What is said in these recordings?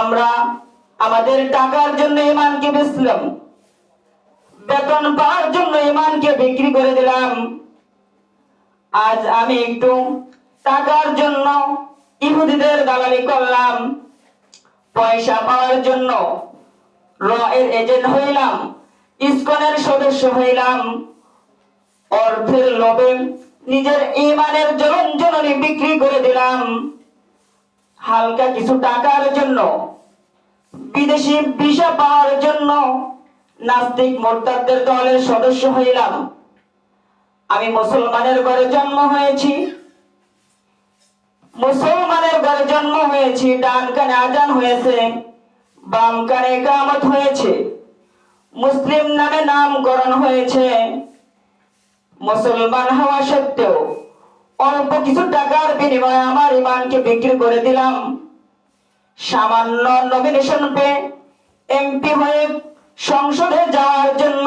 আমরা আমাদের টাকার জন্য ইমানকে বেচলাম। বেতন পাওয়ার জন্য ইমানকে বিক্রি করে দিলাম। আজ আমি একটু টাকার জন্য ইহুদিদের দালালি করলাম। পয়সা পাওয়ার জন্য র এর এজেন্ট হইলাম, ইসকনের সদস্য হইলাম। অর্থের লোভে নিজের ইমানের জ্বলন জ্বলনি বিক্রি করে দিলাম। হালকা কিছু টাকার জন্য, বিদেশি ভিসা পাওয়ার জন্য নাস্তিক মোর্তাদের দলের সদস্য হইলাম। আমি মুসলমানের ঘরে জন্ম হয়েছি। মুসলমানের ঘরে জন্ম হয়েছি, ডান কানে আজান হয়েছে, বাম কানে কামত হয়েছে। মুসলিম নামে নামকরণ হয়েছে। মুসলমান হওয়া সত্ত্বেও অল্প কিছু টাকার বিনিময়ে আমার ইমানকে বিক্রি করে দিলাম। সামান্য নমিনেশন পেয়ে এমপি হয়ে সংসদে যাওয়ার জন্য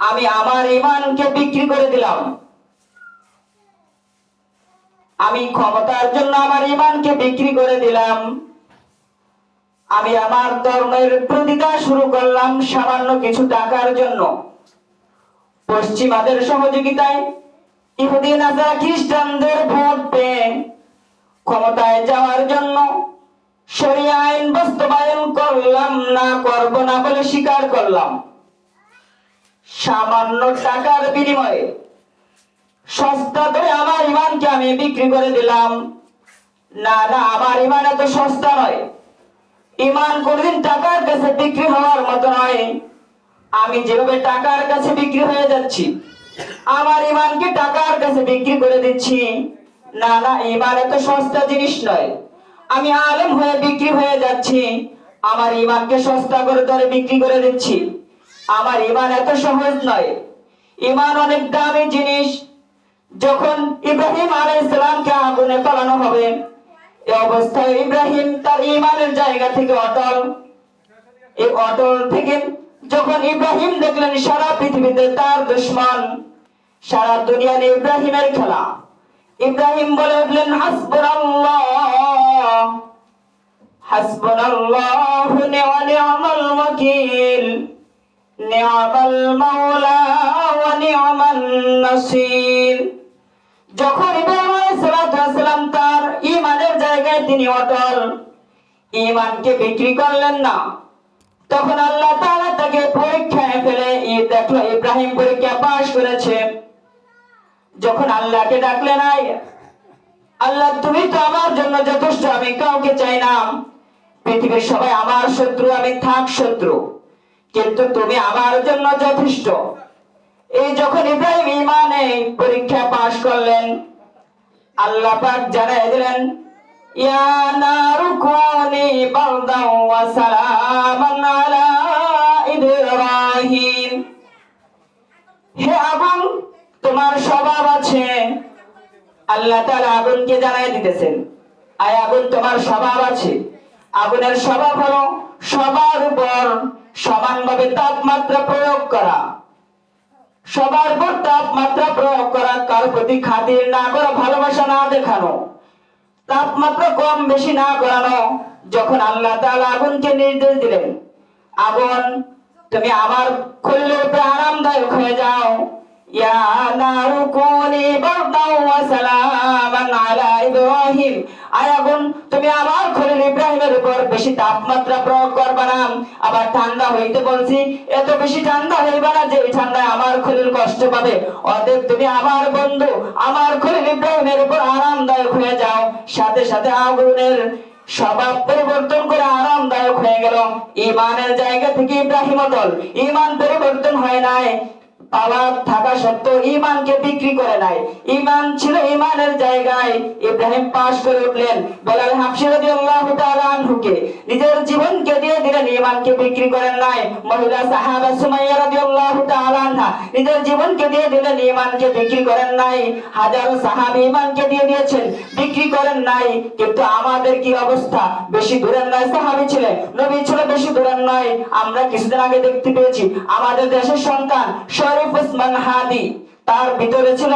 আমি আমার ইমানকে বিক্রি করে দিলাম। আমি ক্ষমতার জন্য আমার ইমানকে বিক্রি করে দিলাম। আমি আমার ধর্মের প্রতিটা শুরু করলাম সামান্য কিছু টাকার জন্য। পশ্চিমাদের সহযোগিতায় ইহুদি নাসারা খ্রিস্টানদের ভোট পেয়ে ক্ষমতায় যাওয়ার জন্য শরিয়া আইন বাস্তবায়ন করলাম, না করব না বলে স্বীকার করলাম। সামান্য টাকার বিনিময়ে সস্তা ধরে আমার ইমানকে আমি বিক্রি করে দিলাম। না না, আমার ইমান এত সস্তা নয়। ইমান কোনদিন টাকার কাছে বিক্রি হওয়ার মতো নয়। আমি যেভাবে টাকার কাছে বিক্রি হয়ে যাচ্ছি আমার ইমানকে টাকার কাছে বিক্রি করে দিচ্ছি। না না, ইমান এত সস্তা জিনিস নয়। আমি আলেম হয়ে বিক্রি হয়ে যাচ্ছি। আমার ইমানকে সস্তা করে ধরে বিক্রি করে দিচ্ছি। আমার ইমান এত সহজ নয়। ইমান অনেক দামি জিনিস। যখন ইব্রাহিম আলাই ইসলামকে আগুনে পালানো হবে, এ অবস্থায় ইব্রাহিম তার ইমানের জায়গা থেকে অটল। এই অটল থেকে যখন ইব্রাহিম দেখলেন সারা পৃথিবীতে তার দুশ্মন, সারা দুনিয়া নিয়ে ইব্রাহিমের খেলা, ইব্রাহিম বলে উঠলেন ওয়া নি'মান নাসির। যখন ইব্রাহিম আলাইহিস সালাম তার ঈমানের জায়গায় তিনি অটল, ঈমানকে বিক্রি করলেন না। তখন আল্লাহ তাআলা তাকে পরীক্ষায় ফেলে দেখল ইব্রাহিম পরীক্ষা পাশ করেছে। যখন আল্লাহকে ডাকলেন আই আল্লাহ, তুমি তো আমার জন্য যথেষ্ট, আমি কাউকে চাই না। পৃথিবীর সবাই আমার শত্রু, আমি থাক শত্রু, কিন্তু তুমি আমার জন্য যথেষ্ট। এই যখন ইব্রাহিম ইমানে পরীক্ষা পাশ করলেন, আল্লাহ পাক জানাই দিলেন, ইয়া নারু কুনি বারদাও ওয়া আছে। আল্লাহ তাআলা আগুনকে জানাই দিতেছেন। আয় আগুন, তোমার স্বভাব আছে। আগুনের স্বভাব হলো সবার উপর সমানভাবে তাপমাত্রা প্রয়োগ করা। সবার উপর তাপমাত্রা প্রয়োগ করা, কার প্রতি খাতির না করা ভালোবাসা না দেখানো, তাপমাত্রা কম বেশি না করানো, যখন আল্লাহ তাআলা আগুনকে নির্দেশ দিলেন, আগুন, তুমি আমার খুললে আরামদায়ক হয়ে যাও। ইয়া নারু কুনি বারদাও ওয়া সালামান আলা ইব্রাহিম আয় আগুন তুমি আমার খলিল ইব্রাহিমের উপর বেশি তাপমাত্রা প্রয়োগ না। আবার ঠান্ডা হইতে বলছি, এত বেশি ঠান্ডা না যে ঠান্ডায় আমার খলিল কষ্ট পাবে। অতএব তুমি আমার বন্ধু, আমার খলিল ইব্রাহিমের উপর আরামদায়ক হয়ে যাও। সাথে সাথে আগুনের স্বভাব পরিবর্তন করে আরামদায়ক হয়ে গেল। ইমানের জায়গা থেকে ইব্রাহিম দল ইমান পরিবর্তন হয় নাই। পাওয়ার থাকা সত্ত্বেও ইমানকে বিক্রি করে নাই। ইমান ছিল ইমানের জায়গায়। ইব্রাহিম পাশ করে উঠলেন বেলাল হাফসি রাদিয়াল্লাহু তাআলা আনহুকে। নিজের জীবনকে দিয়ে দিলেন ইমানকে বিক্রি করেন নাই। মহিলা সাহাবা সুমাইয়া রাদিয়াল্লাহু তাআলা আনহা নিজের জীবনকে দিয়ে দিলেন ইমানকে বিক্রি করেন নাই। হাজারো সাহাবী ইমানকে দিয়ে দিয়েছেন, বিক্রি করেন নাই। কিন্তু আমাদের কি অবস্থা? বেশি দূরের নয়, সাহাবী ছিলেন নবী ছিল বেশি দূরের নয়। আমরা কিছুদিন আগে দেখতে পেয়েছি, আমাদের দেশের সন্তান উসমান হাদি। তার ভিতরে ছিল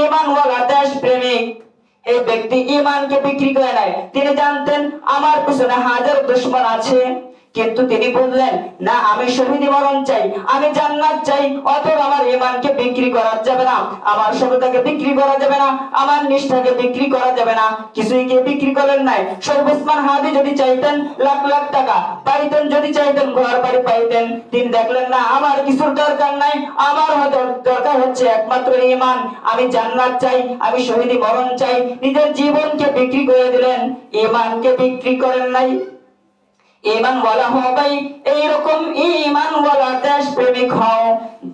ইমান ওয়ালা দেশ প্রেমিক এই ব্যক্তি ইমানকে বিক্রি করে নাই। তিনি জানতেন, আমার পিছনে হাজার দুশ্মন আছে। কিন্তু তিনি বললেন, না, আমি শহীদ মরণ চাই, আমি জান্নাত চাই, অতএব আমার ইমানকে বিক্রি করা যাবে না, আমার সততাকে বিক্রি করা যাবে না, আমার নিষ্ঠাকে বিক্রি করা যাবে না। কিছুই কে বিক্রি করেন নাই? শরীফ ওসমান হাদি যদি চাইতেন লাখ লাখ টাকা, পাইতেন যদি চাইতেন, ঘর বাড়ি পাইতেন, তিনি দেখলেন, না, আমার কিছুর দরকার নাই, আমার দরকার হচ্ছে একমাত্র ইমান আমি জান্নাত চাই, আমি শহীদি মরণ চাই। নিজের জীবনকে বিক্রি করে দিলেন ইমানকে বিক্রি করেন নাই। ইমান বলা হবাই এইরকম ইমান বলা দেশ প্রেমিক হও।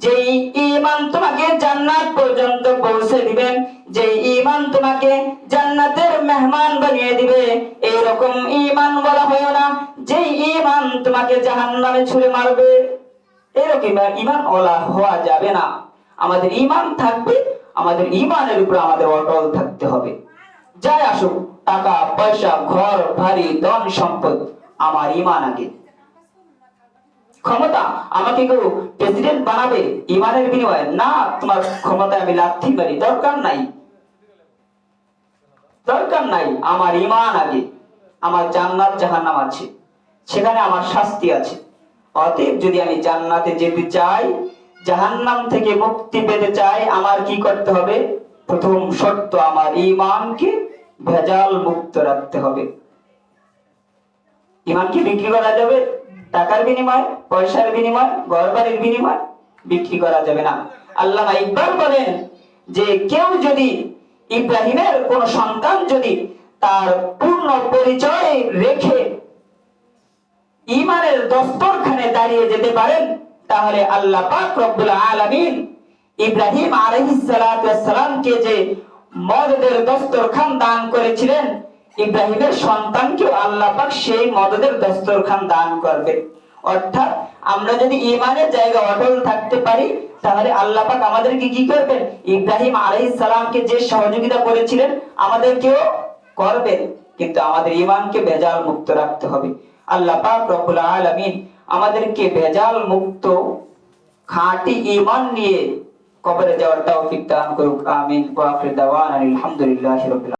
যেই ইমান তোমাকে জান্নাত পর্যন্ত পৌঁছে দিবেন যে ইমান তোমাকে জান্নাতের মেহমান বানিয়ে দিবে, এইরকম ইমান বলা হয় না, যেই ইমান তোমাকে জাহান্নামে ছুড়ে মারবে, এরকম ইমান ওলা হওয়া যাবে না। আমাদের ইমান থাকবে, আমাদের ইমানের উপর আমাদের অটল থাকতে হবে। যাই আসুক, টাকা, পয়সা, ঘর ভারী ধন, সম্পদ আমার ইমান আগে। ক্ষমতা আমাকে কেউ প্রেসিডেন্ট বানাবে ইমানের বিনিময়ে? না, তোমার ক্ষমতায় আমি লাথি মারি। দরকার নাই। দরকার নাই আমার ইমান আগে। আমার জান্নাত জাহান্নাম আছে। সেখানে আমার শাস্তি আছে। অতএব যদি আমি জান্নাতে যেতে চাই, জাহান্নাম থেকে মুক্তি পেতে চাই, আমার কি করতে হবে? প্রথম শর্ত, আমার ইমানকে ভেজাল মুক্ত রাখতে হবে। ইমানকে বিক্রি করা যাবে? টাকার বিনিময়, পয়সার বিনিময় ঘর বাড়ির বিনিময়? বিক্রি করা যাবে না। আল্লাহ ইকবাল বলেন যে কেউ যদি ইব্রাহিমের কোন সন্তান যদি তার পূর্ণ পরিচয় রেখে ইমানের দস্তরখানে দাঁড়িয়ে যেতে পারেন, তাহলে আল্লাহ পাক রব্বুল আলামিন ইব্রাহিম আলাইহিস সালাতু সালামকে যে মদদের দস্তরখান দান করেছিলেন ইব্রাহিমের সন্তানকেও আল্লাহ পাক সেই মদদের দস্তরখান দান করবে। অর্থাৎ আমরা যদি ইমানের জায়গা অটল থাকতে পারি, তাহলে আল্লাহ পাক আমাদেরকে কি করবেন? ইব্রাহিম আলাইহিস সালামকে যে সহযোগিতা করেছিলেন, আমাদেরকেও করবেন কিন্তু আমাদের ইমানকে ভেজাল মুক্ত রাখতে হবে। আল্লাহ পাক রব্বুল আলামিন আমাদেরকে ভেজাল মুক্ত, খাঁটি ইমান নিয়ে কবরে যাওয়ার তৌফিক দান করুক। আমিন। ওয়া আখির দাওয়ানা আলহামদুলিল্লাহি রাব্বিল